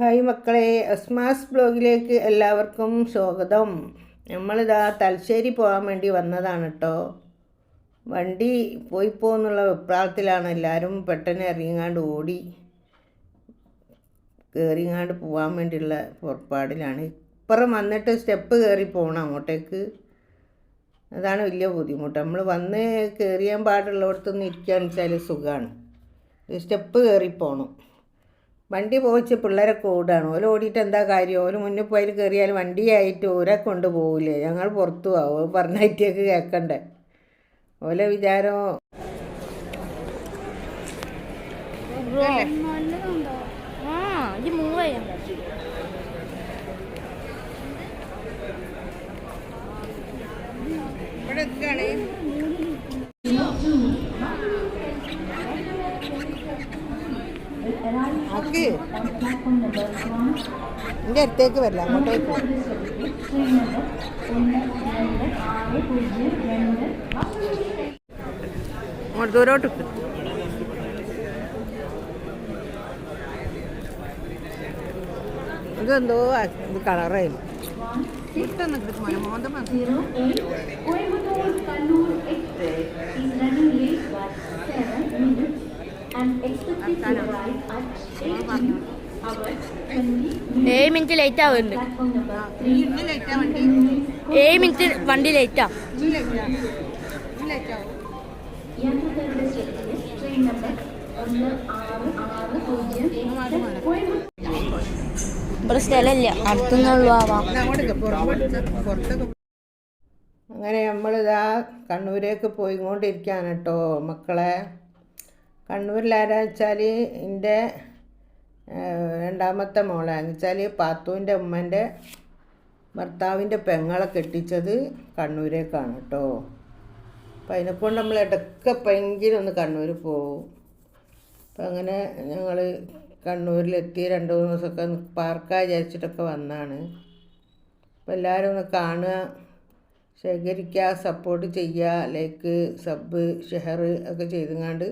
Hi മക്കളെ അസ്മാസ് ബ്ലോഗിലേക്ക് എല്ലാവർക്കും സ്വാഗതം. നമ്മളിതാ തലശ്ശേരി പോകാൻ വേണ്ടി വന്നതാണ് കേട്ടോ വണ്ടി പോയി പോകുന്നുള്ള അഭിപ്രായത്തിലാണ് എല്ലാവരും പെട്ടെന്ന് ഇറങ്ങിങ്ങാണ്ട് ഓടി കയറിങ്ങാണ്ട് പോകാൻ വേണ്ടിയുള്ള പുറപ്പാടിലാണ്. ഇപ്പുറം വന്നിട്ട് സ്റ്റെപ്പ് കയറി പോകണം അങ്ങോട്ടേക്ക്. അതാണ് വലിയ ബുദ്ധിമുട്ട്. നമ്മൾ വന്ന് കയറിയാൻ പാടുള്ളവിടത്തൊന്നും ഇരിക്കുകയാണെന്ന് വെച്ചാൽ സുഖമാണ് സ്റ്റെപ്പ് കയറി പോകണം വണ്ടി പോയിച്ച് പിള്ളേരെ കൂടാണ്. ഓല ഓടിയിട്ട് എന്താ കാര്യം? ഓൽ മുന്നിൽ പോയി കയറിയാൽ വണ്ടിയായിട്ട് ഓരെ കൊണ്ട് പോകില്ലേ ഞങ്ങൾ പുറത്തു പോവും. പറഞ്ഞായിട്ടേക്ക് കേൾക്കണ്ടേ ഓല വിചാരം ആ ഇത് മൂവായ എന്റെ അടുത്തേക്ക് വരില്ല അങ്ങോട്ടേക്ക് അങ്ങോട്ട് ദൂരോട്ട്. ഇതെന്തോ ഇത് കളറായില്ല ഇട്ടൊന്നും കിട്ടും മോന്തം മതി Coimbatore Kannur Express is running late by 7 minutes and expected to arrive ഏഴ് മിനിറ്റ് ലേറ്റ് ആവുന്നുണ്ട്. platform number 3. ഇന്നലേറ്റാ വണ്ടി ഏഴ് മിനിറ്റ് വണ്ടി ലേറ്റ് ആവും ഇവിടെ സ്ഥലമില്ല. അടുത്തുനിന്നുള്ളൂ ആവാം അങ്ങനെ നമ്മളിതാ കണ്ണൂരേക്ക് പോയിക്കൊണ്ടിരിക്കുകയാണ് കേട്ടോ മക്കളെ. കണ്ണൂരിലാരാ വെച്ചാൽ എന്റെ രണ്ടാമത്തെ മോളാന്ന് വെച്ചാൽ പാത്തുവിന്റെ ഉമ്മന്റെ ഭർത്താവിന്റെ പെങ്ങളെ കെട്ടിച്ചത് കണ്ണൂരേക്കാണ് കേട്ടോ. അപ്പം അതിനെക്കൊണ്ട് നമ്മൾ ഇടയ്ക്ക് എപ്പോഴെങ്കിലും ഒന്ന് കണ്ണൂർ പോവും. അപ്പം അങ്ങനെ ഞങ്ങൾ കണ്ണൂരിലെത്തി രണ്ട് മൂന്ന് ദിവസമൊക്കെ പാർക്കാൻ പാർക്കാ വിചാരിച്ചിട്ടൊക്കെ വന്നാണ്. അപ്പം എല്ലാവരും ഒന്ന് കാണുക ശേഖരിക്കുക സപ്പോർട്ട് ചെയ്യുക ലൈക്ക് സബ് ഷെയർ ഒക്കെ ചെയ്തുങ്ങാണ്ട്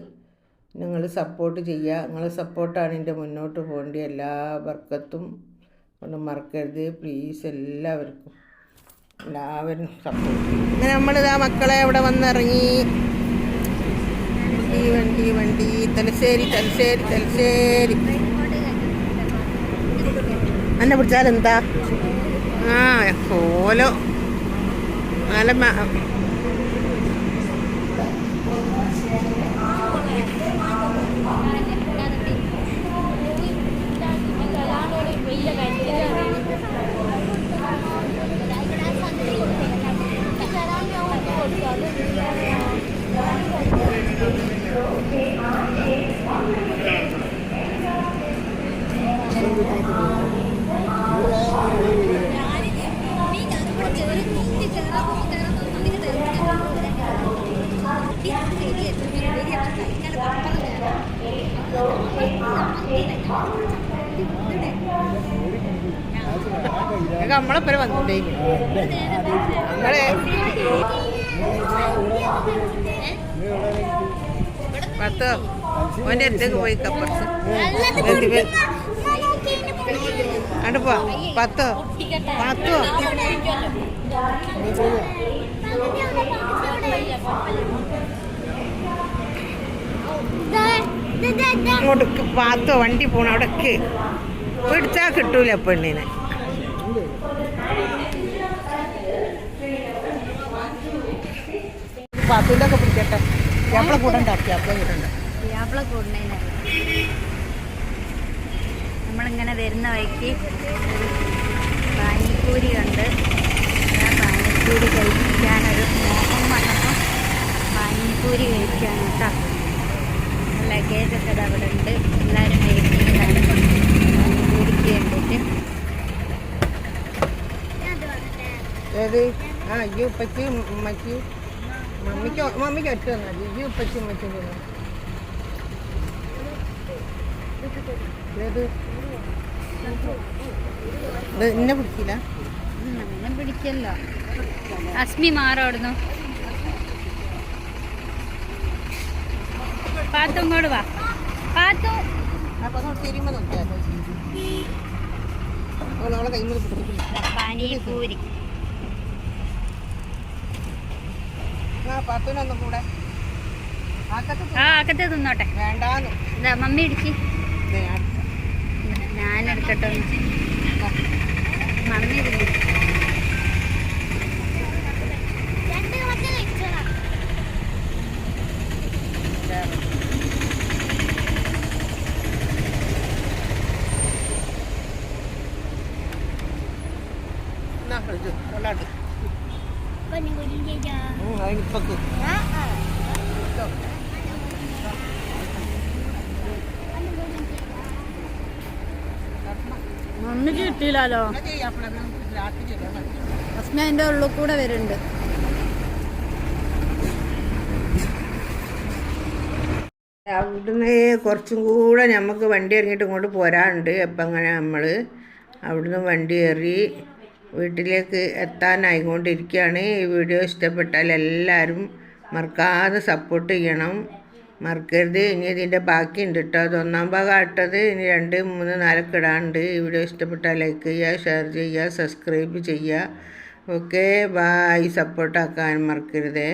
നിങ്ങൾ സപ്പോർട്ട് ചെയ്യുക. നിങ്ങളെ സപ്പോർട്ടാണ് എന്റെ മുന്നോട്ട് പോകേണ്ട എല്ലാ വർക്കത്തും കൊണ്ട് മറക്കരുത്. പ്ലീസ് എല്ലാവർക്കും എല്ലാവരും സപ്പോർട്ട് അങ്ങനെ നമ്മളിതാ മക്കളെ അവിടെ വന്നിറങ്ങി. വണ്ടി വണ്ടി വണ്ടി. തലശ്ശേരി തലശ്ശേരി തലശ്ശേരി. എന്നെ പിടിച്ചാൽ എന്താ ആ ഓലോ. നല്ല നമ്മളെപ്പരെ വന്നിട്ടേ. നമ്മളെ പത്ത് ഓന്റെ അടുത്തേക്ക് പോയി കപ്പർത്ത് അങ്ങോട്ട് പോ പത്തോ? പത്തോ? അങ്ങോട്ട് പാത്തോ വണ്ടി പോണ അവിടേക്ക്. പിടിച്ചാ കിട്ടൂല പെണ്ണിനെ. പാത്തൂന്റെ ഒക്കെ പിടിക്കട്ടെ. ക്യാപ്പിള കൂടണ്ട ക്യാപ്പിള കൂടണ്ട. യാപ്പിള കൂടുന്നതിനല്ല നമ്മളിങ്ങനെ വരുന്ന വഴിക്ക് പാനിപ്പൂരി ഉണ്ട് ഞാൻ പാനിപ്പൂരി കഴിക്കാനൊരു മോഹം വന്നപ്പോൾ പാനിപ്പൂരി കഴിക്കാൻ കേട്ടോ ലഗേജൊക്കെ ഒക്കെ അവിടെ ഉണ്ട്. എല്ലാവരും വേണ്ടിയിട്ട് ഏത്? ആ ഈ ഉപ്പച്ചി ഉമ്മച്ചി മമ്മിക്ക് മമ്മിക്ക് ഒറ്റ വന്നാൽ ഈ ഉപ്പച്ചി ഉമ്മച്ചി ഏത്? എന്നെ പിടിക്കില്ല. എന്നെ പിടിക്കല്ലോ. അസ്മി മാറോടുന്നു പാത്തു ഇങ്ങോട്ട് വാ. പാത്തു. പാനിപൂരി ആ അക്കത്തെ തിന്നോട്ടെ. ഇതാ മമ്മി ഇടിച്ച്. ഒന്ന്. മമ്മി തിന്നു എന്നാ, ഇത്, കൊള്ളാട്ട്. എന്നാ ചെയ്യാം, അപ്പോൾ നമുക്ക് രാത്രി ചെയ്യാം. മതി. അസ്മി അതിന്റെ ഉള്ളിൽ കൂടെ വരുന്നുണ്ട് അവിടുന്ന് കുറച്ചും കൂടെ നമുക്ക് വണ്ടി ഇറങ്ങിയിട്ട് ഇങ്ങോട്ട് പോരാനുണ്ട് അപ്പം അങ്ങനെ നമ്മൾ അവിടുന്ന് വണ്ടി കയറി വീട്ടിലേക്ക് എത്താനായിക്കൊണ്ടിരിക്കുകയാണ്. ഈ വീഡിയോ ഇഷ്ടപ്പെട്ടാൽ എല്ലാവരും മറക്കാതെ സപ്പോർട്ട് ചെയ്യണം. മറക്കരുത്. ഇനി ഇതിന്റെ ബാക്കി ഉണ്ട് കേട്ടോ അത് ഒന്നാം ഭാഗം ആട്ടത്. ഇനി രണ്ട് മൂന്ന് നാലൊക്കെ ഇടാണ്ട് ഈ വീഡിയോ ഇഷ്ടപ്പെട്ടാൽ ലൈക്ക് ചെയ്യുക ഷെയർ ചെയ്യുക സബ്സ്ക്രൈബ് ചെയ്യുക. ഓക്കെ ബായ് സപ്പോർട്ടാക്കാൻ മറക്കരുതേ.